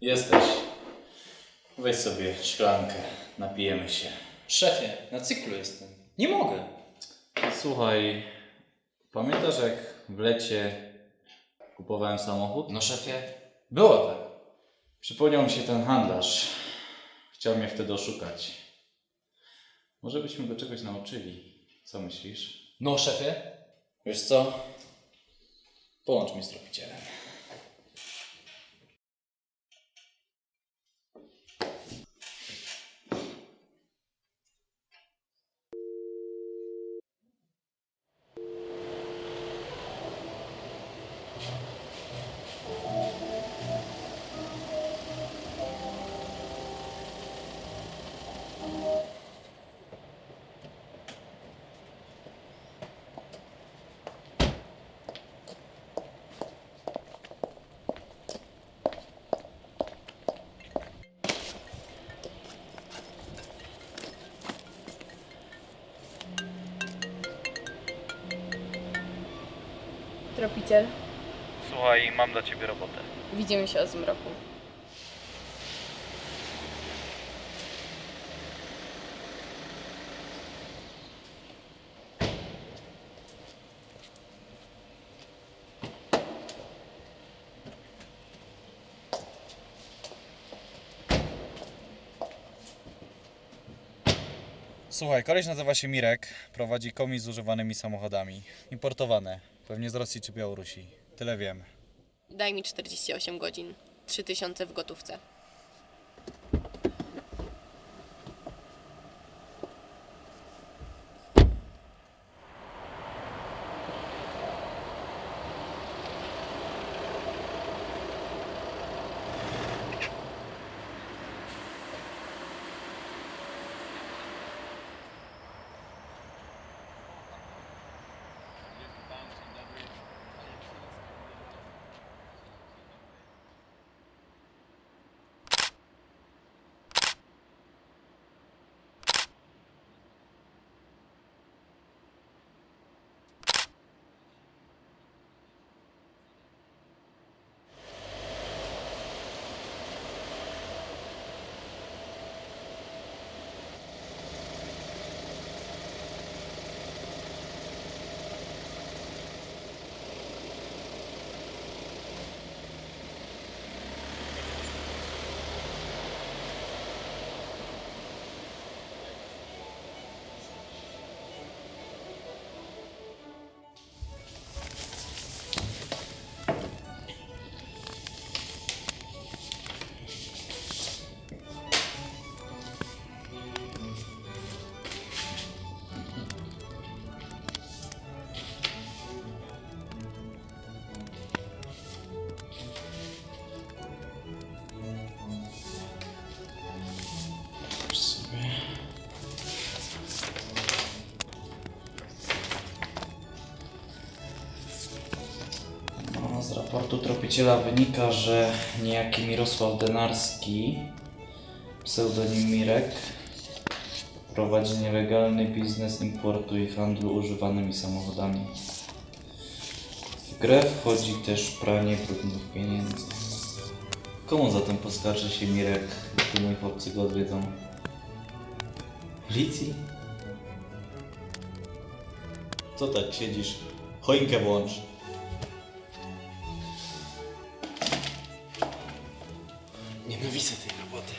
Jesteś. Weź sobie szklankę, napijemy się. Szefie, na cyklu jestem. Nie mogę. Słuchaj, pamiętasz jak w lecie kupowałem samochód? No szefie, było tak. Przypomniał mi się ten handlarz. Chciał mnie wtedy oszukać. Może byśmy go czegoś nauczyli. Co myślisz? No szefie, wiesz co? Połącz mnie z tropicielem. Tropiciel, Słuchaj, mam dla ciebie robotę. widzimy się o zmroku. Słuchaj, koleś nazywa się Mirek, prowadzi komis z używanymi samochodami. Importowane, pewnie z Rosji czy Białorusi. Tyle wiem. Daj mi 48 godzin. 3000 w gotówce. Raportu tropiciela wynika, że niejaki Mirosław Denarski, pseudonim Mirek, prowadzi nielegalny biznes importu i handlu używanymi samochodami. W grę wchodzi też pranie brudnych pieniędzy. Komu zatem poskarży się Mirek, gdy moi chłopcy go odwiedzą? Policji? Co tak siedzisz? Choinkę włącz. Nienawidzę tej roboty.